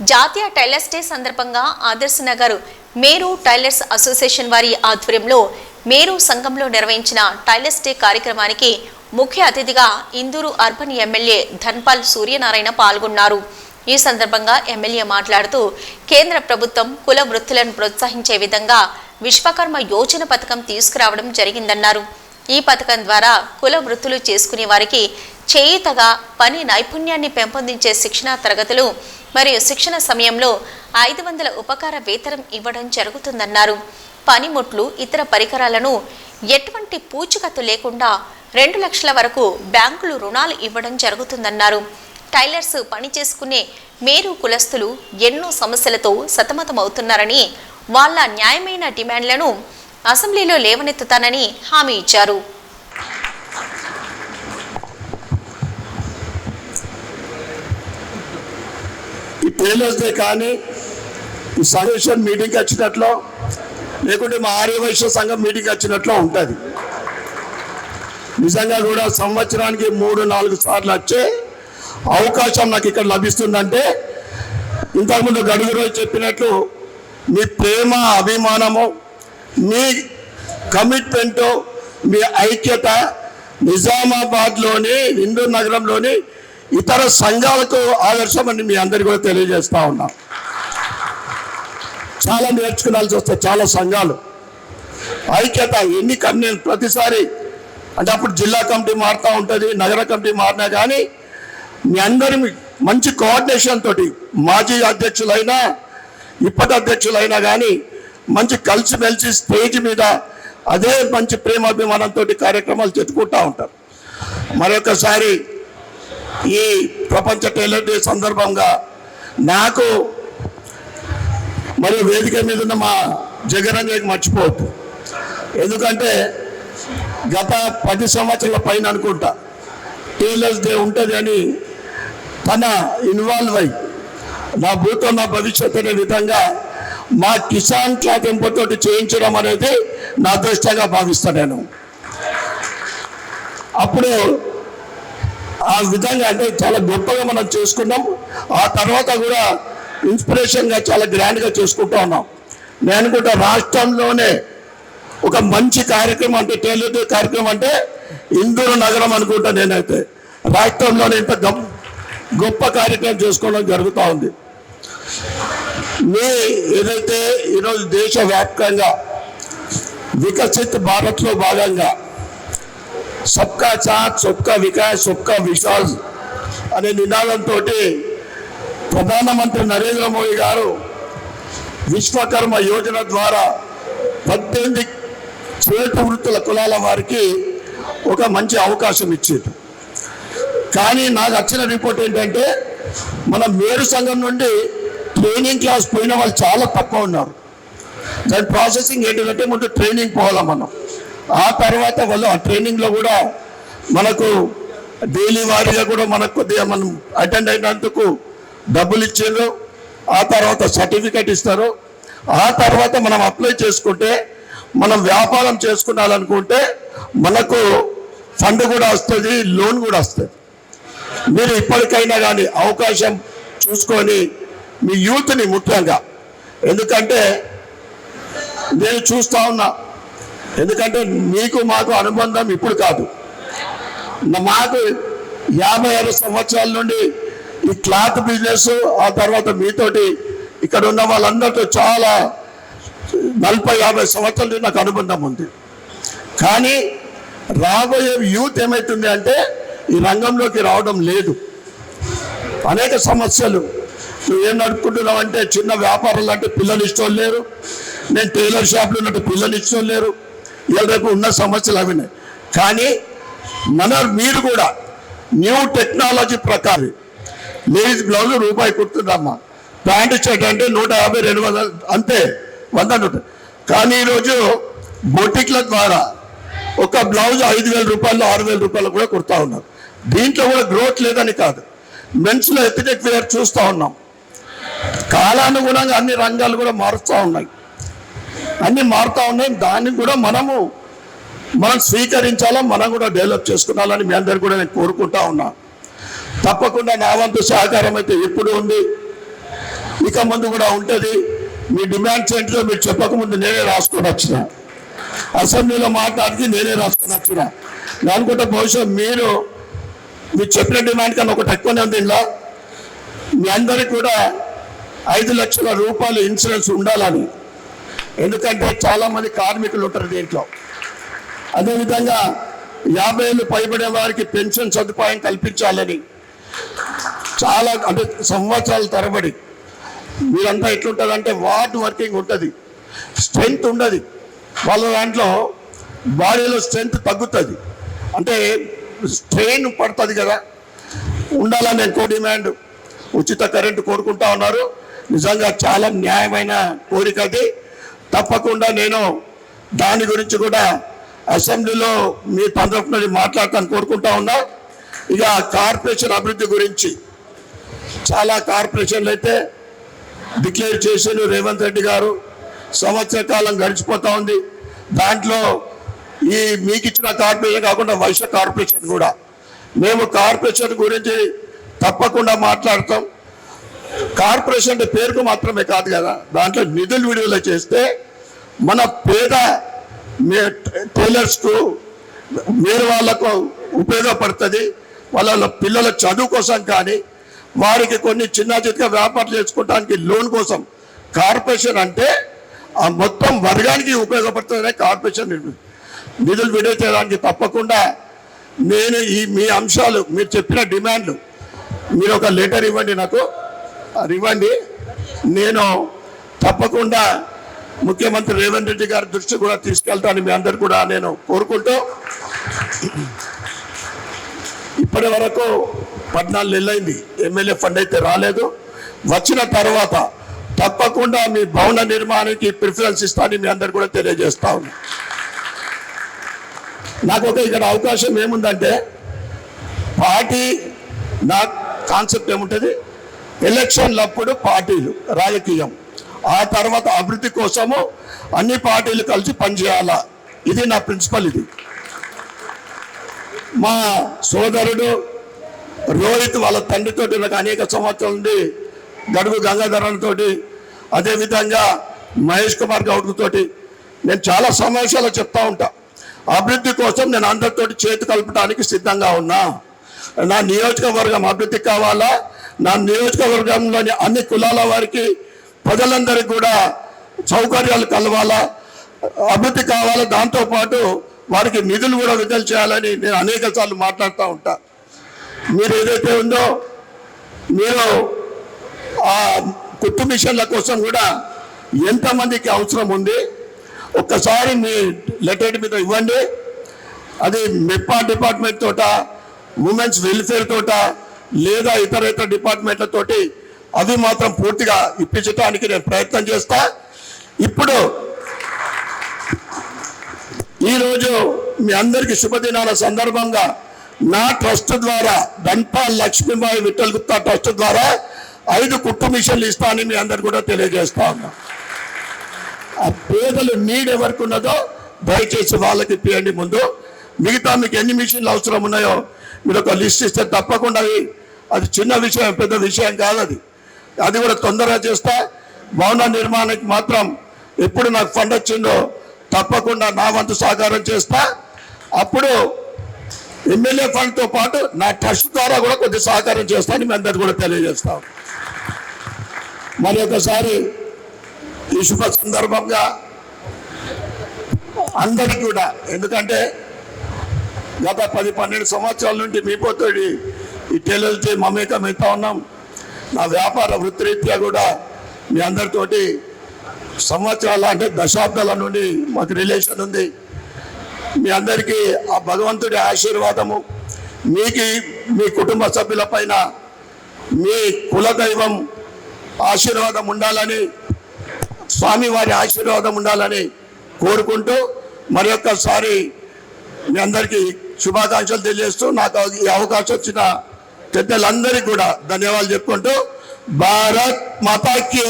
జాతీయ tailors day సందర్భంగా Adarsh Nagar Meru tailors association వారి ఆధ్వర్యంలో మేరు సంఘంలో నిర్వహించిన టైలర్స్ డే కార్యక్రమానికి ముఖ్య అతిథిగా ఇందూరు అర్బన్ ఎమ్మెల్యే ధన్పాల్ సూర్యనారాయణ పాల్గొన్నారు. ఈ సందర్భంగా ఎమ్మెల్యే మాట్లాడుతూ కేంద్ర ప్రభుత్వం కుల వృత్తులను ప్రోత్సహించే విధంగా విశ్వకర్మ యోజన పథకం తీసుకురావడం జరిగిందన్నారు. ఈ పథకం ద్వారా కుల వృత్తులు చేసుకునే వారికి చేయితగా పని నైపుణ్యాన్ని పెంపొందించే శిక్షణా తరగతులు మరియు శిక్షణ సమయంలో ఐదు వందల ఉపకార వేతనం ఇవ్వడం జరుగుతుందన్నారు. పనిముట్లు ఇతర పరికరాలను ఎటువంటి పూచికత్తు లేకుండా రెండు లక్షల వరకు బ్యాంకులు రుణాలు ఇవ్వడం జరుగుతుందన్నారు. టైలర్స్ పని చేసుకునే మేరు కులస్తులు ఎన్నో సమస్యలతో సతమతమవుతున్నారని వాళ్ళ న్యాయమైన డిమాండ్లను అసెంబ్లీలో లేవనెత్తుతానని హామీ ఇచ్చారు. ఈ టైలర్స్ డే కానీ సజెషన్ మీటింగ్ వచ్చినట్లు లేకుంటే మా ఆర్యవైశ్య సంఘం మీటింగ్ వచ్చినట్లు ఉంటుంది. నిజంగా కూడా సంవత్సరానికి మూడు నాలుగు సార్లు వచ్చే అవకాశం నాకు ఇక్కడ లభిస్తుందంటే ఇంతకుముందు గడుగురు చెప్పినట్లు మీ ప్రేమ అభిమానము మీ కమిట్మెంటు మీ ఐక్యత నిజామాబాద్లోని హిందూ నగరంలోని ఇతర సంఘాలకు ఆదర్శమని మీ అందరికీ కూడా తెలియజేస్తా ఉన్నాం. చాలా నేర్చుకోవాల్సి వస్తాయి చాలా సంఘాలు. ఐక్యత ఎన్ని కన్నీ ప్రతిసారి అంటే అప్పుడు జిల్లా కమిటీ మారుతూ ఉంటుంది నగర కమిటీ మారినా కానీ మీ అందరి మంచి కోఆర్డినేషన్ తోటి మాజీ అధ్యక్షులైనా ఇప్పటి అధ్యక్షులైనా కానీ మంచి కలిసిమెలిసి స్టేజ్ మీద అదే మంచి ప్రేమాభిమానంతో కార్యక్రమాలు చెప్పుకుంటూ ఉంటారు. మరొకసారి ఈ ప్రపంచ టైలర్ డే సందర్భంగా నాకు మరియు వేదిక మీద ఉన్న మా జగరంగకి మర్చిపోవద్దు. ఎందుకంటే గత పది సంవత్సరాల పైన అనుకుంటా టైలర్స్ డే ఉంటుంది అని తన ఇన్వాల్వ్ అయి నా భూతం నా భవిష్యత్ అనే విధంగా మా కిసాన్ క్లాత్ చేయించడం అనేది నా అదృష్టంగా భావిస్తాను నేను. అప్పుడు ఆ విధంగా అంటే చాలా గొప్పగా మనం చేసుకున్నాం ఆ తర్వాత కూడా ఇన్స్పిరేషన్గా చాలా గ్రాండ్గా చేసుకుంటూ ఉన్నాం. నేను కూడా రాష్ట్రంలోనే ఒక మంచి కార్యక్రమం అంటే టేలర్ కార్యక్రమం అంటే ఇందూరు నగరం అనుకుంటా నేనైతే. రాష్ట్రంలోనే ఇంత గొప్ప గొప్ప కార్యక్రమం చేసుకోవడం జరుగుతూ ఉంది. మీ ఏదైతే ఈరోజు దేశవ్యాప్తంగా వికసిత్ భారత్లో భాగంగా సబ్కా సాత్ సబ్కా వికాస్ సబ్కా విశాల్ అనే నినాదంతో ప్రధానమంత్రి నరేంద్ర మోడీ గారు విశ్వకర్మ యోజన ద్వారా పద్దెనిమిది చేటు వృత్తుల కులాల వారికి ఒక మంచి అవకాశం ఇచ్చేది కానీ నాకు వచ్చిన రిపోర్ట్ ఏంటంటే మన మేరు సంఘం నుండి ట్రైనింగ్ క్లాస్ పోయిన వాళ్ళు చాలా తక్కువ ఉన్నారు దాని ప్రాసెసింగ్ ఏంటంటే ముందు ట్రైనింగ్ పోవాలా మనం ఆ తర్వాత వాళ్ళు ఆ ట్రైనింగ్లో కూడా మనకు డైలీ వారీగా కూడా మనకు కొద్దిగా మనం అటెండ్ అయినందుకు డబ్బులు ఇచ్చారు. ఆ తర్వాత సర్టిఫికేట్ ఇస్తారు. ఆ తర్వాత మనం అప్లై చేసుకుంటే మనం వ్యాపారం చేసుకున్నాలనుకుంటే మనకు ఫండ్ కూడా వస్తుంది లోన్ కూడా వస్తుంది. మీరు ఇప్పటికైనా కానీ అవకాశం చూసుకొని మీ యూత్ని ముఖ్యంగా ఎందుకంటే నేను చూస్తా ఉన్నా ఎందుకంటే మీకు మాకు అనుబంధం ఇప్పుడు కాదు. నా- మాకు యాభై ఆరు సంవత్సరాల నుండి ఈ క్లాత్ బిజినెస్ ఆ తర్వాత మీతోటి ఇక్కడ ఉన్న వాళ్ళందరితో చాలా నలభై యాభై సంవత్సరాల నుండి నాకు అనుబంధం ఉంది. కానీ రాబోయే యూత్ ఏమవుతుంది అంటే ఈ రంగంలోకి రావడం లేదు. అనేక సమస్యలు. నువ్వు ఏం నడుపుకుంటున్నావు అంటే చిన్న వ్యాపారాలు అంటే పిల్లలు ఇష్టం లేరు. నేను టైలర్ షాప్లు ఉన్నట్టు పిల్లలు ఇష్టం లేరు. రేపు ఉన్న సమస్యలు అవి ఉన్నాయి. కానీ మన మీరు కూడా న్యూ టెక్నాలజీ ప్రకారం లేడీస్ బ్లౌజ్ రూపాయి కుడుతుందమ్మా. ప్యాంట్ షర్ట్ అంటే నూట యాభై రెండు వందలు అంతే వంద నూట. కానీ ఈరోజు బొటిక్ల ద్వారా ఒక బ్లౌజ్ ఐదు వేల రూపాయలు ఆరు వేల రూపాయలు కూడా కుడతా ఉన్నారు. దీంట్లో కూడా గ్రోత్ లేదని కాదు. మెన్స్లో ఎథిటిక్ వేర్ చూస్తూ ఉన్నాం. కాలానుగుణంగా అన్ని రంగాలు కూడా మారుస్తూ ఉన్నాయి. అన్ని మారుతూ ఉన్నాయి. దాన్ని కూడా మనము మనం స్వీకరించాలా మనం కూడా డెవలప్ చేసుకున్నాలని మీ అందరు కూడా నేను కోరుకుంటా ఉన్నా. తప్పకుండా నా వంతు సహకారం అయితే ఎప్పుడు ఉంది. ఇక ముందు కూడా ఉంటుంది. మీ డిమాండ్స్ ఏంటో మీరు చెప్పకముందు నేనే రాసుకొని వచ్చిన. అసెంబ్లీలో మాట్లాడికి నేనే రాసుకొని వచ్చిన. అనుకుంటే బహుశా మీరు మీరు చెప్పిన డిమాండ్ కన్నా ఒకటి ఎక్కువనే ఉంది ఇలా మీ అందరికి కూడా ఐదు లక్షల రూపాయలు ఇన్సూరెన్స్ ఉండాలని ఎందుకంటే చాలా మంది కార్మికులు ఉంటారు దీంట్లో. అదేవిధంగా యాభై ఏళ్ళు పైబడిన వారికి పెన్షన్ సదుపాయం కల్పించాలని చాలా అంటే సంవత్సరాల తరబడి మీరంతా ఎట్లుంటుందంటే వార్డ్ వర్కింగ్ ఉంటుంది. స్ట్రెంగ్త్ ఉండదు. వాళ్ళ దాంట్లో బాడీలో స్ట్రెంగ్త్ తగ్గుతుంది. అంటే స్ట్రెయిన్ పడుతుంది కదా. ఉండాలని ఎక్కువ డిమాండ్ ఉచిత కరెంటు కోరుకుంటా ఉన్నారు. నిజంగా చాలా న్యాయమైన కోరిక అది. తప్పకుండా నేను దాని గురించి కూడా అసెంబ్లీలో మీ తరఫున మాట్లాడతాను కోరుకుంటా ఉన్నా. ఇక కార్పొరేషన్ అభివృద్ధి గురించి చాలా కార్పొరేషన్లు అయితే డిక్లేర్ చేశారు రేవంత్ రెడ్డి గారు. సంవత్సర కాలం గడిచిపోతా ఉంది. దాంట్లో ఈ మీకు ఇచ్చిన కార్పొరేషన్ కాకుండా వైశ్య కార్పొరేషన్ కూడా. మేము కార్పొరేషన్ గురించి తప్పకుండా మాట్లాడతాం. కార్పొరేషన్ అంటే పేరుకు మాత్రమే కాదు కదా. దాంట్లో నిధులు విడుదల చేస్తే మన పేద టైలర్స్కు వేరే వాళ్ళకు ఉపయోగపడుతుంది. వాళ్ళ పిల్లల చదువు కోసం కానీ వారికి కొన్ని చిన్న చిన్న వ్యాపారం చేసుకోవడానికి లోన్ కోసం. కార్పొరేషన్ అంటే ఆ మొత్తం వర్గానికి ఉపయోగపడుతుందనే కార్పొరేషన్ నిధులు. విడుదల చేయడానికి తప్పకుండా నేను ఈ మీ అంశాలు మీరు చెప్పిన డిమాండ్లు మీరు ఒక లెటర్ ఇవ్వండి నాకు. అది ఇవ్వండి. నేను తప్పకుండా ముఖ్యమంత్రి రేవంత్ రెడ్డి గారి దృష్టి కూడా తీసుకెళ్తాను మీ అందరు కూడా నేను కోరుకుంటూ ఇప్పటి వరకు పద్నాలుగు నెలలైంది. ఎమ్మెల్యే ఫండ్ అయితే రాలేదు. వచ్చిన తర్వాత తప్పకుండా మీ భవన నిర్మాణానికి ప్రిఫరెన్స్ ఇస్తానని మీ అందరు కూడా తెలియజేస్తా ఉన్నా. నాకు ఒక ఇక్కడ అవకాశం ఏముందంటే పార్టీ నా కాన్సెప్ట్ ఏముంటుంది? ఎలక్షన్లప్పుడు పార్టీలు రాజకీయం. ఆ తర్వాత అభివృద్ధి కోసము అన్ని పార్టీలు కలిసి పనిచేయాలా? ఇది నా ప్రిన్సిపల్ ఇది. మా సోదరుడు రోహిత్ వాళ్ళ తండ్రితోటి నాకు అనేక సంవత్సరాల నుండి గడుగు గంగాధరన్తోటి అదేవిధంగా మహేష్ కుమార్ గౌడ్ నేను చాలా సమావేశాలు చెప్తా ఉంటా. అభివృద్ధి కోసం నేను అందరితోటి చేతి కలపడానికి సిద్ధంగా ఉన్నా. నా నియోజకవర్గం అభివృద్ధి కావాలా? నా నియోజకవర్గంలోని అన్ని కులాల వారికి ప్రజలందరికీ కూడా సౌకర్యాలు కలవాలా అభివృద్ధి కావాలా దాంతోపాటు వారికి నిధులు కూడా విడుదల చేయాలని నేను అనేక సార్లు మాట్లాడుతూ ఉంటా. మీరు ఏదైతే ఉందో మీరు ఆ కుట్టు మిషన్ల కోసం కూడా ఎంతమందికి అవసరం ఉంది ఒక్కసారి మీ లెటర్ మీద ఇవ్వండి. అది మెప్పా డిపార్ట్మెంట్ తోట ఉమెన్స్ వెల్ఫేర్ తోట లేదా ఇతర ఇతర డిపార్ట్మెంట్లతోటి అది అవి మాత్రం పూర్తిగా ఇప్పించడానికి నేను ప్రయత్నం చేస్తా. ఇప్పుడు ఈరోజు మీ అందరికి శుభదినాల సందర్భంగా నా ట్రస్ట్ ద్వారా ధన్పాల్ లక్ష్మీబాయి విఠల్ గుప్తా ట్రస్ట్ ద్వారా ఐదు కుట్టు మిషన్లు ఇస్తానని మీ అందరు కూడా తెలియజేస్తా ఉన్నా. ఆ పేదలు నీడ్ ఎవరికి ఉన్నదో దయచేసి వాళ్ళకి ఇప్పియండి ముందు. మిగతా మీకు ఎన్ని మిషన్లు అవసరం ఉన్నాయో మీరు ఒక లిస్ట్ ఇస్తే తప్పకుండా అది చిన్న విషయం పెద్ద విషయం కాదు అది. అది కూడా తొందరగా చేస్తా. భవన నిర్మాణానికి మాత్రం ఎప్పుడు నాకు ఫండ్ వచ్చిందో తప్పకుండా నా వంతు సహకారం చేస్తా. అప్పుడు ఎమ్మెల్యే ఫండ్తో పాటు నా ట్రస్ట్ ద్వారా కూడా కొద్ది సహకారం చేస్తాను మీ అందరు కూడా తెలియజేస్తాం. మరి ఒకసారి ఈ శుభ సందర్భంగా అందరికీ కూడా ఎందుకంటే గత పది పన్నెండు సంవత్సరాల నుండి మీ పోతోడి మమేకమవుతా ఉన్నాం. నా వ్యాపార వృత్తిరీత్యా కూడా మీ అందరితోటి సంవత్సరాల అంటే దశాబ్దాల నుండి మాకు రిలేషన్ ఉంది. మీ అందరికీ ఆ భగవంతుడి ఆశీర్వాదము మీకు మీ కుటుంబ సభ్యుల పైన మీ కులదైవం ఆశీర్వాదం ఉండాలని స్వామివారి ఆశీర్వాదం ఉండాలని కోరుకుంటూ మరి ఒక్కసారి మీ అందరికీ శుభాకాంక్షలు తెలియజేస్తూ నాకు ఈ అవకాశం వచ్చిన పెద్దలందరికీ కూడా ధన్యవాదాలు చెప్పుకుంటూ భారత్ మాతాకి